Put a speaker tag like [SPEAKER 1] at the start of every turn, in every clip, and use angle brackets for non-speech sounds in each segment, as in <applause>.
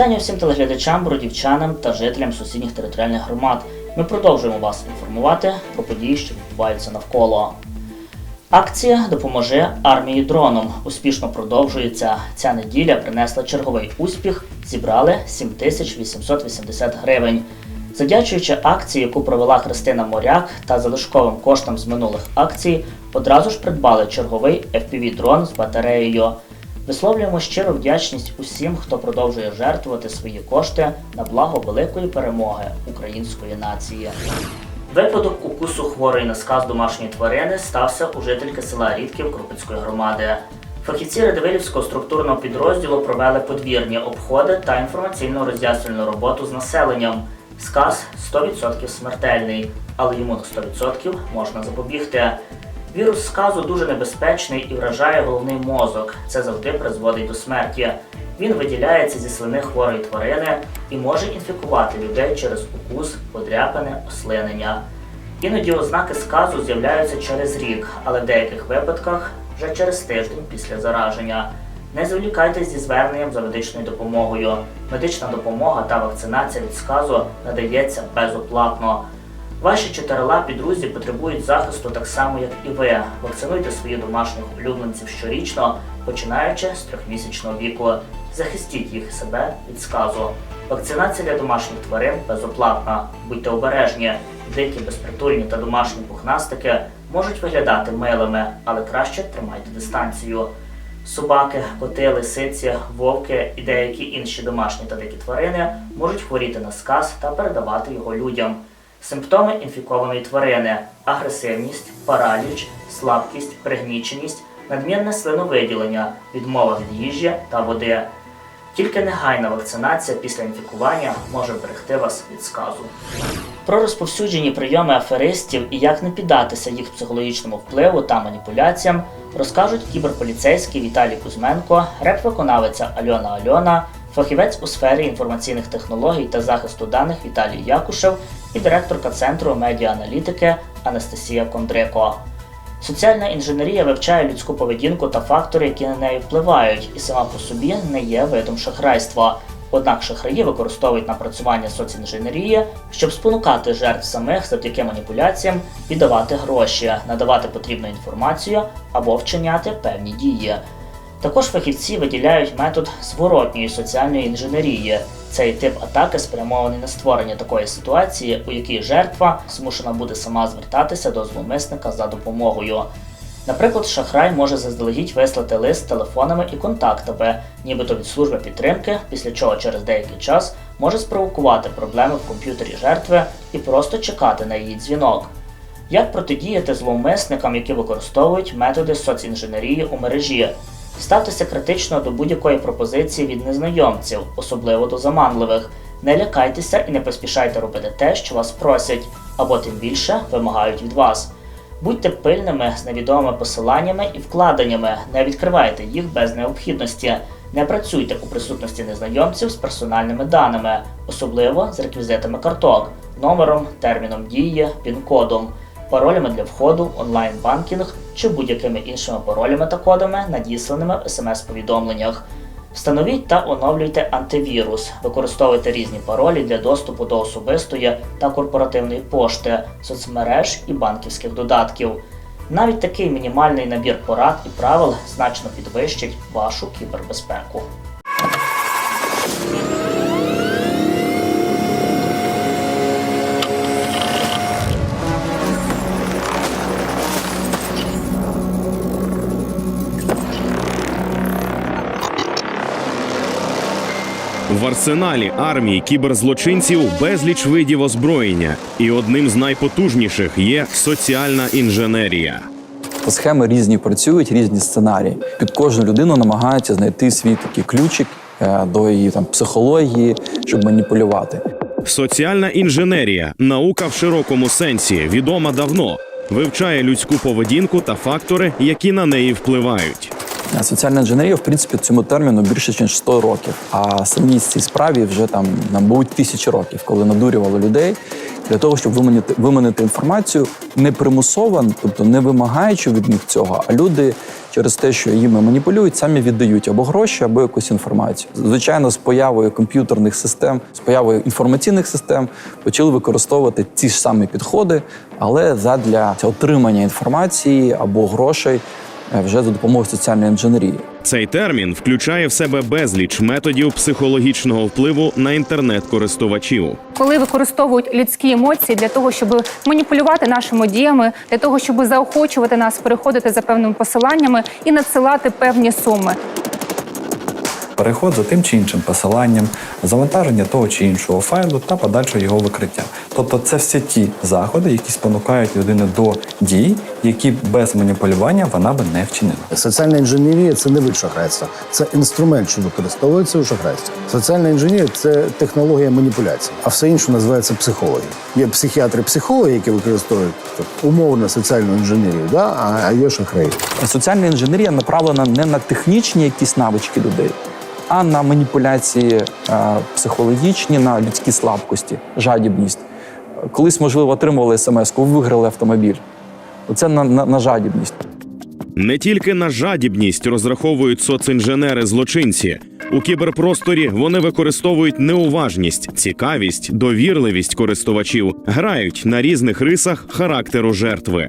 [SPEAKER 1] Вітання всім телеглядачам, бродівчанам та жителям сусідніх територіальних громад. Ми продовжуємо вас інформувати про події, що відбуваються навколо. Акція Допоможи армії дроном успішно продовжується. Ця неділя принесла черговий успіх. Зібрали 7880 гривень. Завдячуючи акції, яку провела Христина Моряк та залишковим коштам з минулих акцій, одразу ж придбали черговий FPV-дрон з батареєю. Висловлюємо щиру вдячність усім, хто продовжує жертвувати свої кошти на благо великої перемоги української нації. Випадок укусу хворої на сказ домашньої тварини стався у жительки села Рідків Крупицької громади. Фахівці Радивилівського структурного підрозділу провели подвірні обходи та інформаційно роз'яснювальну роботу з населенням. Сказ 100% смертельний, але йому на 100% можна запобігти. Вірус сказу дуже небезпечний і вражає головний мозок. Це завжди призводить до смерті. Він виділяється зі слини хворої тварини і може інфікувати людей через укус, подряпини, ослинення. Іноді ознаки сказу з'являються через рік, але в деяких випадках вже через тиждень після зараження. Не зволікайтесь зі зверненням за медичною допомогою. Медична допомога та вакцинація від сказу надається безоплатно. Ваші чотирилапі друзі потребують захисту так само, як і ви. Вакцинуйте своїх домашніх улюбленців щорічно, починаючи з трьохмісячного віку. Захистіть їх себе від сказу. Вакцинація для домашніх тварин безоплатна. Будьте обережні. Дикі, безпритульні та домашні пухнастики можуть виглядати милими, але краще тримайте дистанцію. Собаки, коти, лисиці, вовки і деякі інші домашні та дикі тварини можуть хворіти на сказ та передавати його людям. Симптоми інфікованої тварини агресивність, параліч, слабкість, пригніченість, надмірне слиновиділення, відмова від їжі та води. Тільки негайна вакцинація після інфікування може вберегти вас від сказу. Про розповсюджені прийоми аферистів і як не піддатися їх психологічному впливу та маніпуляціям розкажуть кіберполіцейський Віталій Кузьменко, реп-виконавиця Альона Альона, фахівець у сфері інформаційних технологій та захисту даних Віталій Якушев і директорка центру медіааналітики Анастасія Кондрико. Соціальна інженерія вивчає людську поведінку та фактори, які на неї впливають, і сама по собі не є видом шахрайства. Однак шахраї використовують напрацювання соцінженерії, щоб спонукати жертв самих завдяки маніпуляціям віддавати гроші, надавати потрібну інформацію або вчиняти певні дії. Також фахівці виділяють метод зворотньої соціальної інженерії. Цей тип атаки спрямований на створення такої ситуації, у якій жертва змушена буде сама звертатися до зловмисника за допомогою. Наприклад, шахрай може заздалегідь вислати лист з телефонами і контактами, нібито від служби підтримки, після чого через деякий час може спровокувати проблеми в комп'ютері жертви і просто чекати на її дзвінок. Як протидіяти зловмисникам, які використовують методи соцінженерії у мережі? Ставтеся критично до будь-якої пропозиції від незнайомців, особливо до заманливих. Не лякайтеся і не поспішайте робити те, що вас просять, або тим більше вимагають від вас. Будьте пильними з невідомими посиланнями і вкладеннями, не відкривайте їх без необхідності. Не працюйте у присутності незнайомців з персональними даними, особливо з реквізитами карток, номером, терміном дії, пін-кодом, паролями для входу, онлайн-банкінг чи будь-якими іншими паролями та кодами, надісланими в смс-повідомленнях. Встановіть та оновлюйте антивірус, використовуйте різні паролі для доступу до особистої та корпоративної пошти, соцмереж і банківських додатків. Навіть такий мінімальний набір порад і правил значно підвищить вашу кібербезпеку.
[SPEAKER 2] В арсеналі армії кіберзлочинців безліч видів озброєння, і одним з найпотужніших є соціальна інженерія.
[SPEAKER 3] Схеми різні працюють, різні сценарії. Під кожну людину намагаються знайти свій такий ключик е, до її там психології, щоб маніпулювати.
[SPEAKER 2] Соціальна інженерія, наука в широкому сенсі, відома давно, вивчає людську поведінку та фактори, які на неї впливають.
[SPEAKER 3] Соціальна інженерія, в принципі, цьому терміну більше ніж 100 років. А самій цій справі вже там, мабуть, тисячі років, коли надурювали людей для того, щоб виманити, виманити інформацію не примусово, тобто не вимагаючи від них цього, а люди через те, що їми маніпулюють, самі віддають або гроші, або якусь інформацію. Звичайно, з появою комп'ютерних систем, з появою інформаційних систем почали використовувати ті ж самі підходи, але задля отримання інформації або грошей вже за допомогою соціальної інженерії.
[SPEAKER 2] Цей термін включає в себе безліч методів психологічного впливу на інтернет-користувачів.
[SPEAKER 4] коли використовують людські емоції для того, щоб маніпулювати нашими діями, для того, щоб заохочувати нас переходити за певними посиланнями і надсилати певні суми.
[SPEAKER 5] Переход за тим чи іншим посиланням, завантаження того чи іншого файлу та подальше його викриття. Тобто це всі ті заходи, які спонукають людину до дій, які без маніпулювання вона би не вчинила.
[SPEAKER 6] Соціальна інженерія це не вид шахрайства, це інструмент, що використовується у шахрайстві. Соціальна інженерія це технологія маніпуляції, а все інше називається психологія. Є психіатри-психологи, які використовують так, умовно соціальну інженерію, да? а а є шахраї.
[SPEAKER 3] Соціальна інженерія направлена не на технічні якісь навички людей, а на маніпуляції е, психологічні, на людські слабкості, жадібність. Колись, можливо, отримували смс, ви виграли автомобіль. Оце на, на, на жадібність.
[SPEAKER 2] Не тільки на жадібність розраховують соцінженери злочинці. У кіберпросторі вони використовують неуважність, цікавість, довірливість користувачів, грають на різних рисах характеру жертви.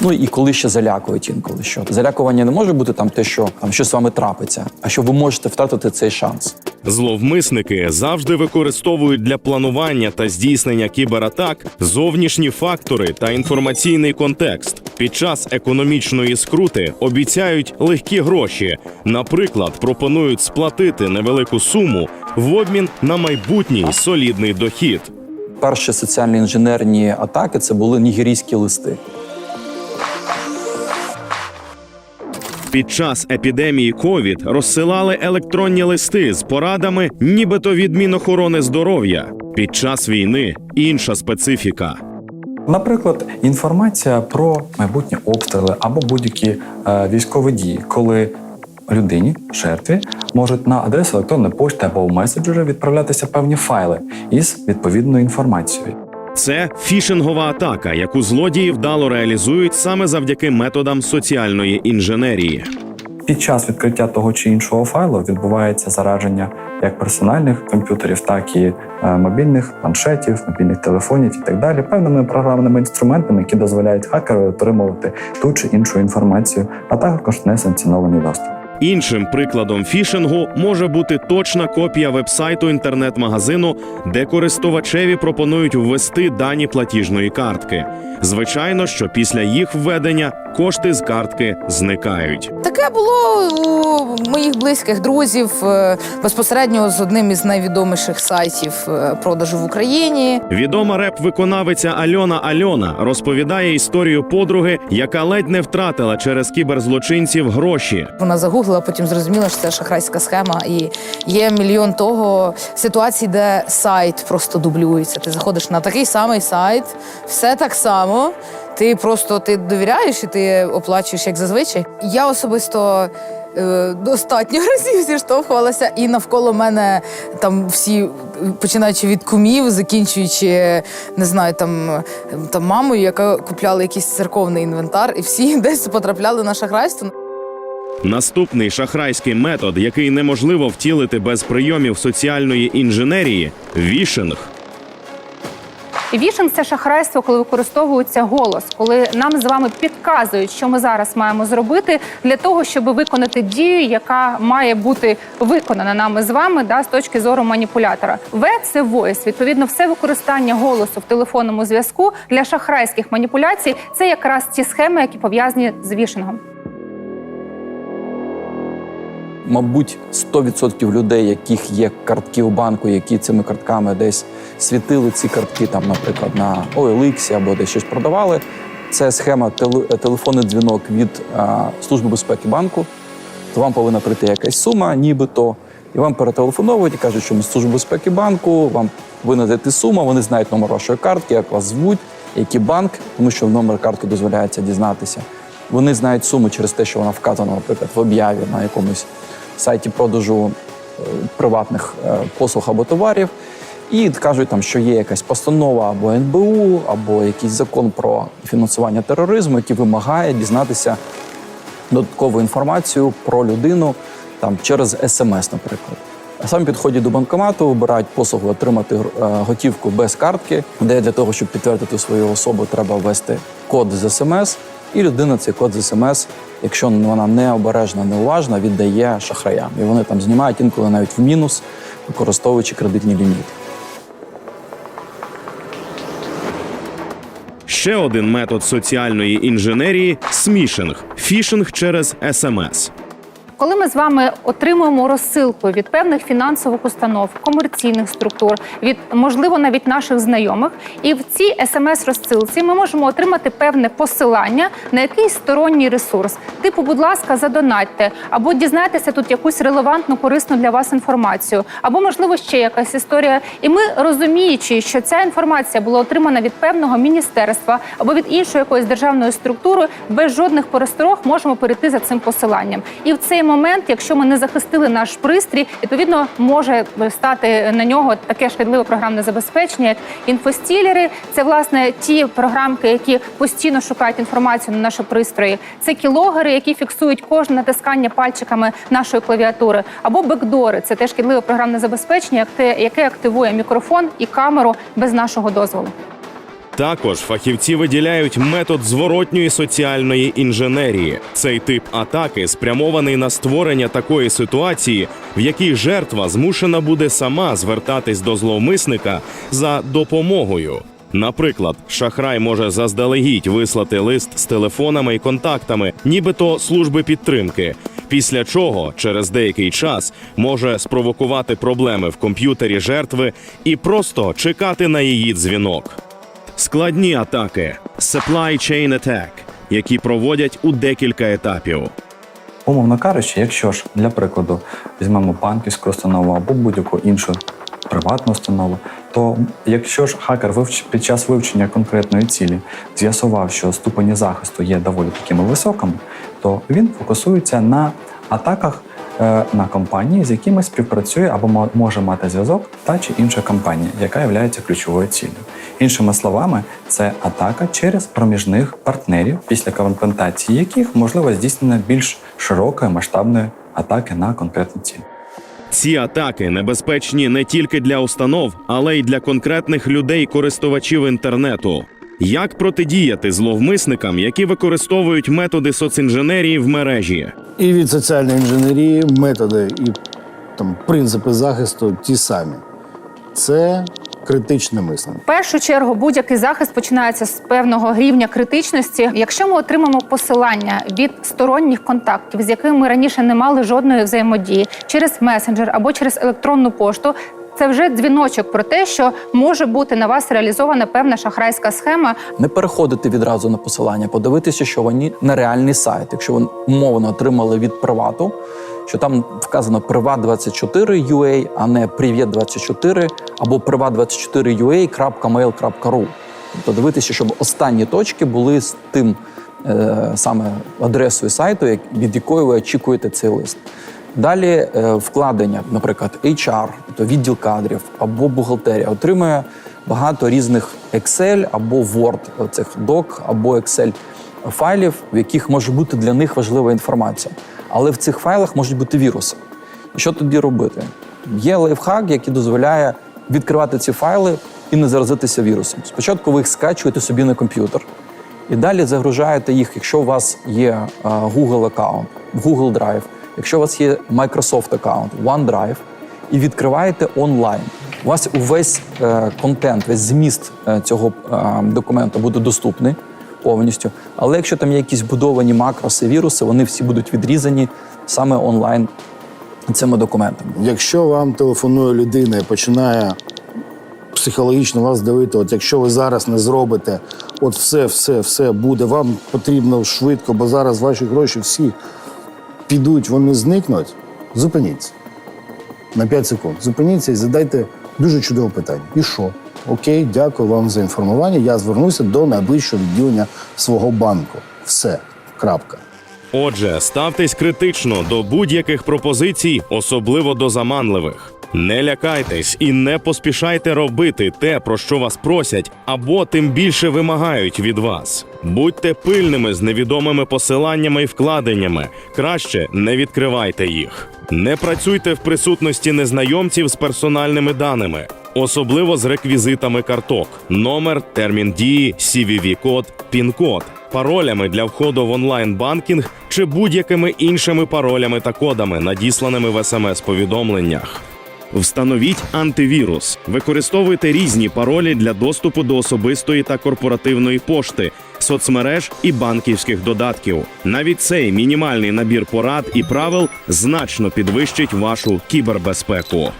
[SPEAKER 3] Ну і коли ще залякують інколи, що залякування не може бути там те, що там щось з вами трапиться, а що ви можете втратити цей шанс.
[SPEAKER 2] Зловмисники завжди використовують для планування та здійснення кібератак зовнішні фактори та інформаційний контекст. Під час економічної скрути обіцяють легкі гроші. Наприклад, пропонують сплатити невелику суму в обмін на майбутній солідний дохід.
[SPEAKER 3] Перші соціальні інженерні атаки це були нігерійські листи.
[SPEAKER 2] Під час епідемії ковід розсилали електронні листи з порадами, нібито від Мінохорони здоров'я. Під час війни інша специфіка.
[SPEAKER 5] Наприклад, інформація про майбутні обстріли або будь-які е, військові дії, коли людині, жертві, можуть на адресу електронної пошти або в меседжери відправлятися певні файли із відповідною інформацією.
[SPEAKER 2] Це фішингова атака, яку злодії вдало реалізують саме завдяки методам соціальної інженерії.
[SPEAKER 5] Під час відкриття того чи іншого файлу відбувається зараження як персональних комп'ютерів, так і е, мобільних планшетів, мобільних телефонів і так далі, певними програмними інструментами, які дозволяють хакеру отримувати ту чи іншу інформацію, а також несанкціонований доступ.
[SPEAKER 2] Іншим прикладом фішингу може бути точна копія вебсайту інтернет-магазину, де користувачеві пропонують ввести дані платіжної картки. Звичайно, що після їх введення кошти з картки зникають.
[SPEAKER 7] Таке було у моїх близьких друзів е, безпосередньо з одним із найвідоміших сайтів е, продажу в Україні.
[SPEAKER 2] Відома реп-виконавиця Альона Альона розповідає історію подруги, яка ледь не втратила через кіберзлочинців гроші.
[SPEAKER 7] Вона загуглила, потім зрозуміла, що це шахрайська схема. І є мільйон того ситуацій, де сайт просто дублюється. Ти заходиш на такий самий сайт, все так само. Ти просто ти довіряєш і ти оплачуєш як зазвичай. Я особисто. е, Достатньо <laughs> разів зіштовхувалася, і навколо мене там всі, починаючи від кумів, закінчуючи, не знаю, там, там мамою, яка купляла якийсь церковний інвентар, і всі <laughs> десь потрапляли на шахрайство.
[SPEAKER 2] Наступний шахрайський метод, який неможливо втілити без прийомів соціальної інженерії вішинг.
[SPEAKER 4] Вішинг – це шахрайство, коли використовується голос, коли нам з вами підказують, що ми зараз маємо зробити для того, щоб виконати дію, яка має бути виконана нами з вами, да, з точки зору маніпулятора. В – це voice. Відповідно, все використання голосу в телефонному зв'язку для шахрайських маніпуляцій це якраз ті схеми, які пов'язані з вішингом.
[SPEAKER 3] Мабуть, 100% людей, яких є картки у банку, які цими картками десь світили ці картки, там, наприклад, на OLX або десь щось продавали. Це схема теле- телефонний дзвінок від а, Служби безпеки банку. То вам повинна прийти якась сума, нібито, і вам перетелефоновують і кажуть, що ми з Служби безпеки банку, вам повинна зайти сума, вони знають номер вашої картки, як вас звуть, який банк, тому що номер картки дозволяється дізнатися. Вони знають суму через те, що вона вказана, наприклад, в об'яві на якомусь сайті продажу е, приватних е, послуг або товарів. і кажуть, там, що є якась постанова або НБУ, або якийсь закон про фінансування тероризму, який вимагає дізнатися додаткову інформацію про людину там через смс, наприклад. А саме підходять до банкомату, вибирають послугу отримати е, готівку без картки, де для того, щоб підтвердити свою особу, треба ввести код з смс, і людина цей код з смс, якщо вона необережна, неуважна, віддає шахраям. І вони там знімають інколи навіть в мінус, використовуючи кредитні ліміти.
[SPEAKER 2] Ще один метод соціальної інженерії смішинг фішинг через смс.
[SPEAKER 4] Коли ми з вами отримуємо розсилку від певних фінансових установ, комерційних структур, від можливо навіть наших знайомих, і в цій смс-розсилці ми можемо отримати певне посилання на якийсь сторонній ресурс, типу, будь ласка, задонатьте, або дізнайтеся тут якусь релевантну, корисну для вас інформацію, або можливо ще якась історія. І ми розуміючи, що ця інформація була отримана від певного міністерства або від іншої якоїсь державної структури, без жодних пересторог можемо перейти за цим посиланням. І в цей момент, якщо ми не захистили наш пристрій, відповідно може стати на нього таке шкідливе програмне забезпечення, як інфостілери. Це власне ті програмки, які постійно шукають інформацію на наші пристрої. Це кілогери, які фіксують кожне натискання пальчиками нашої клавіатури, або бекдори. Це теж шкідливе програмне забезпечення, яке активує мікрофон і камеру без нашого дозволу.
[SPEAKER 2] Також фахівці виділяють метод зворотньої соціальної інженерії. Цей тип атаки спрямований на створення такої ситуації, в якій жертва змушена буде сама звертатись до зловмисника за допомогою. Наприклад, шахрай може заздалегідь вислати лист з телефонами і контактами, нібито служби підтримки. Після чого через деякий час може спровокувати проблеми в комп'ютері жертви і просто чекати на її дзвінок. Складні атаки supply chain attack, які проводять у декілька етапів.
[SPEAKER 5] Умовно кажучи, якщо ж для прикладу візьмемо банківську установу або будь-яку іншу приватну установу, то якщо ж хакер вивч... під час вивчення конкретної цілі з'ясував, що ступені захисту є доволі такими високими, то він фокусується на атаках на компанії, з якими співпрацює або мо- може мати зв'язок та чи інша компанія, яка є ключовою ціллю. Іншими словами, це атака через проміжних партнерів, після комплектації яких можливо здійснення більш широкої масштабної атаки на конкретну ціль.
[SPEAKER 2] Ці атаки небезпечні не тільки для установ, але й для конкретних людей-користувачів інтернету. Як протидіяти зловмисникам, які використовують методи соцінженерії в мережі?
[SPEAKER 6] І від соціальної інженерії методи і там принципи захисту ті самі. Це критичне мислення.
[SPEAKER 4] В першу чергу будь-який захист починається з певного рівня критичності. Якщо ми отримаємо посилання від сторонніх контактів, з якими ми раніше не мали жодної взаємодії, через месенджер або через електронну пошту. Це вже дзвіночок про те, що може бути на вас реалізована певна шахрайська схема,
[SPEAKER 3] Не переходити відразу на посилання, подивитися, що вони на реальний сайт. Якщо ви умовно отримали від привату, що там вказано privat24.ua, а не privet24 або privat24.ua.mail.ru. Тобто щоб останні точки були з тим е, саме адресою сайту, від якої ви очікуєте цей лист. Далі е, вкладення, наприклад, HR, тобто відділ кадрів або бухгалтерія, отримує багато різних Excel або Word, цих док або Excel файлів, в яких може бути для них важлива інформація. Але в цих файлах можуть бути віруси. Що тоді робити? Є лайфхак, який дозволяє відкривати ці файли і не заразитися вірусом. Спочатку ви їх скачуєте собі на комп'ютер, і далі загружаєте їх, якщо у вас є Google аккаунт, Google Drive, якщо у вас є Microsoft аккаунт, OneDrive, і відкриваєте онлайн. У вас увесь е, контент, весь зміст е, цього е, документа буде доступний повністю. Але якщо там є якісь будовані макроси, віруси, вони всі будуть відрізані саме онлайн цими документами.
[SPEAKER 6] Якщо вам телефонує людина і починає психологічно вас давити, от якщо ви зараз не зробите, от все, все, все буде, вам потрібно швидко, бо зараз ваші гроші всі підуть, вони зникнуть. Зупиніться на 5 секунд. Зупиніться і задайте дуже чудове питання. І що? Окей, дякую вам за інформування. Я звернуся до найближчого відділення свого банку. Все. Крапка.
[SPEAKER 2] Отже, ставтесь критично до будь-яких пропозицій, особливо до заманливих. Не лякайтесь і не поспішайте робити те, про що вас просять, або тим більше вимагають від вас. Будьте пильними з невідомими посиланнями і вкладеннями. Краще не відкривайте їх. Не працюйте в присутності незнайомців з персональними даними, особливо з реквізитами карток: номер, термін дії, CVV-код, пін-код, паролями для входу в онлайн-банкінг чи будь-якими іншими паролями та кодами, надісланими в смс-повідомленнях. Встановіть антивірус. Використовуйте різні паролі для доступу до особистої та корпоративної пошти, соцмереж і банківських додатків. Навіть цей мінімальний набір порад і правил значно підвищить вашу кібербезпеку.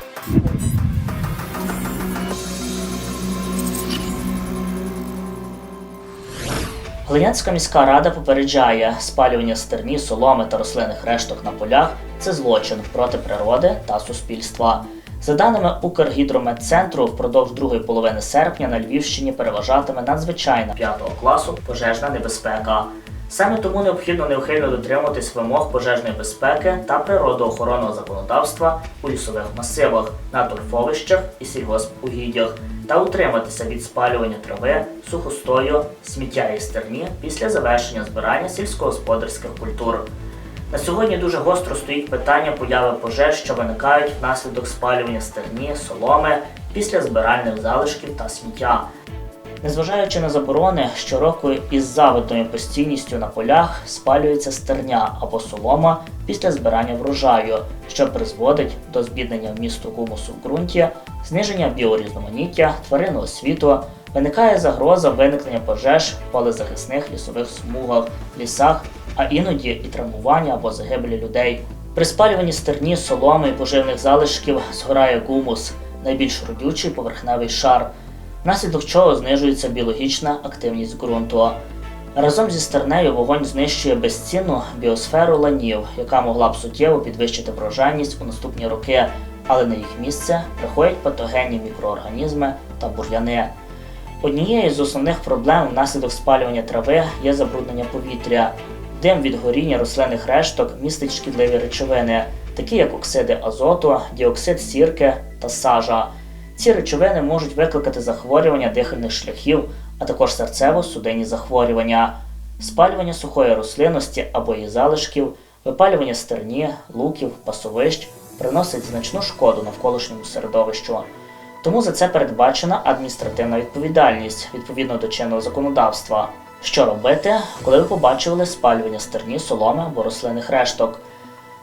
[SPEAKER 1] Глинянська міська рада попереджає, спалювання стерні, соломи та рослинних решток на полях це злочин проти природи та суспільства. За даними Укргідрометцентру, впродовж другої половини серпня на Львівщині переважатиме надзвичайна 5 класу пожежна небезпека. Саме тому необхідно неухильно дотримуватись вимог пожежної безпеки та природоохоронного законодавства у лісових масивах, на торфовищах і сільгоспугіддях та утриматися від спалювання трави, сухостою, сміття і стерні після завершення збирання сільськогосподарських культур. На сьогодні дуже гостро стоїть питання появи пожеж, що виникають внаслідок спалювання стерні, соломи після збиральних залишків та сміття. Незважаючи на заборони, щороку із завидною постійністю на полях спалюється стерня або солома після збирання врожаю, що призводить до збіднення вмісту гумусу в ґрунті, зниження біорізноманіття, тваринного світу, виникає загроза виникнення пожеж в полезахисних лісових смугах, лісах, а іноді і травмування або загибелі людей. При спалюванні стерні, соломи і поживних залишків згорає гумус, найбільш родючий поверхневий шар внаслідок чого знижується біологічна активність ґрунту. Разом зі стернею вогонь знищує безцінну біосферу ланів, яка могла б суттєво підвищити врожайність у наступні роки, але на їх місце приходять патогенні мікроорганізми та бур'яни. Однією з основних проблем внаслідок спалювання трави є забруднення повітря. Дим від горіння рослинних решток містить шкідливі речовини, такі як оксиди азоту, діоксид сірки та сажа. Ці речовини можуть викликати захворювання дихальних шляхів, а також серцево-судинні захворювання, спалювання сухої рослинності або її залишків, випалювання стерні, луків, пасовищ приносить значну шкоду навколишньому середовищу. Тому за це передбачена адміністративна відповідальність відповідно до чинного законодавства. Що робити, коли ви побачили спалювання стерні, соломи або рослинних решток?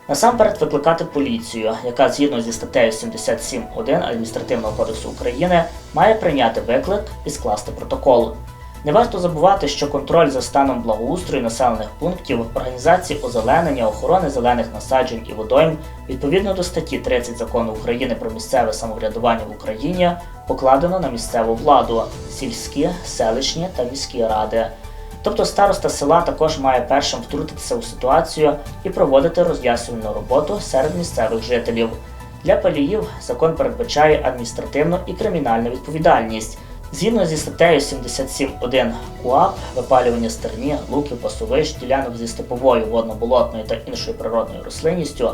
[SPEAKER 1] Насамперед викликати поліцію, яка згідно зі статтею 77.1 Адміністративного кодексу України має прийняти виклик і скласти протокол. Не варто забувати, що контроль за станом благоустрою населених пунктів, організації озеленення, охорони зелених насаджень і водойм відповідно до статті 30 закону України про місцеве самоврядування в Україні покладено на місцеву владу, сільські, селищні та міські ради. Тобто староста села також має першим втрутитися у ситуацію і проводити роз'яснювальну роботу серед місцевих жителів. Для паліїв закон передбачає адміністративну і кримінальну відповідальність. Згідно зі статтею 77.1 КУАП, випалювання стерні, луків, пасовищ, ділянок зі степовою, водно-болотною та іншою природною рослинністю,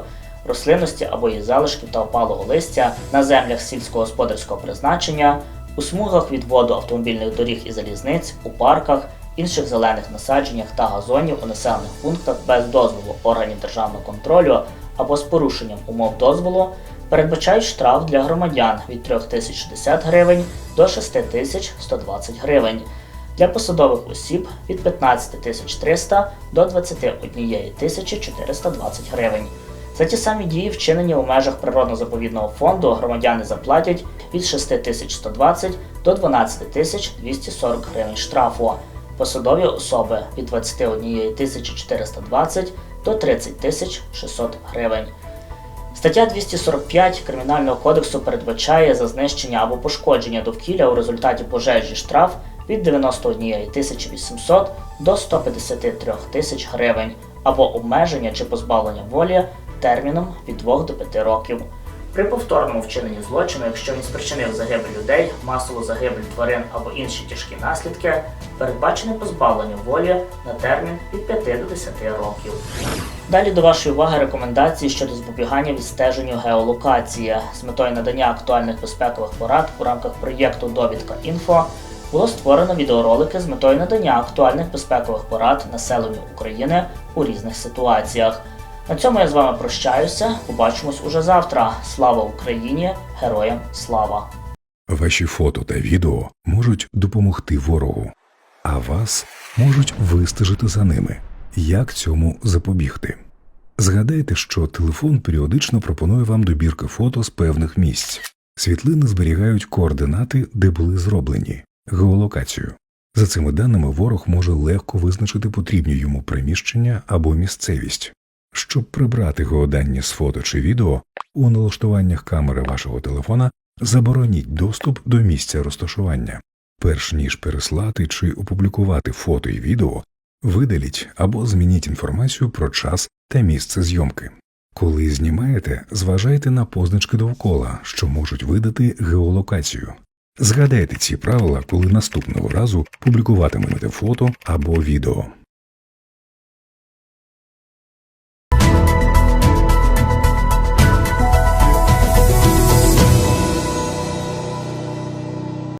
[SPEAKER 1] рослинності або її залишків та опалого листя на землях сільськогосподарського призначення, у смугах від воду автомобільних доріг і залізниць, у парках, інших зелених насадженнях та газонів у населених пунктах без дозволу органів державного контролю або з порушенням умов дозволу передбачають штраф для громадян від 3060 гривень до 6120 гривень. Для посадових осіб від 15300 до 21420 гривень. За ті самі дії, вчинені у межах природно-заповідного фонду, громадяни заплатять від 6120 до 12240 гривень штрафу. Посадові особи від 21420 до 30600 гривень. Стаття 245 Кримінального кодексу передбачає за знищення або пошкодження довкілля у результаті пожежі штраф від 91 800 до 153 тисяч гривень або обмеження чи позбавлення волі терміном від 2 до 5 років. При повторному вчиненні злочину, якщо він спричинив загибель людей, масову загибель тварин або інші тяжкі наслідки, передбачене позбавлення волі на термін від 5 до 10 років. Далі до вашої уваги рекомендації щодо запобігання відстеженню геолокації з метою надання актуальних безпекових порад у рамках проєкту Довідка інфо було створено відеоролики з метою надання актуальних безпекових порад населенню України у різних ситуаціях. На цьому я з вами прощаюся. Побачимось уже завтра. Слава Україні! Героям слава!
[SPEAKER 8] Ваші фото та відео можуть допомогти ворогу, а вас можуть вистежити за ними. Як цьому запобігти? Згадайте, що телефон періодично пропонує вам добірки фото з певних місць. Світлини зберігають координати, де були зроблені, геолокацію. За цими даними ворог може легко визначити потрібні йому приміщення або місцевість. Щоб прибрати геодані з фото чи відео, у налаштуваннях камери вашого телефона забороніть доступ до місця розташування. Перш ніж переслати чи опублікувати фото і відео, видаліть або змініть інформацію про час та місце зйомки. Коли знімаєте, зважайте на позначки довкола, що можуть видати геолокацію. Згадайте ці правила, коли наступного разу публікуватимете фото або відео.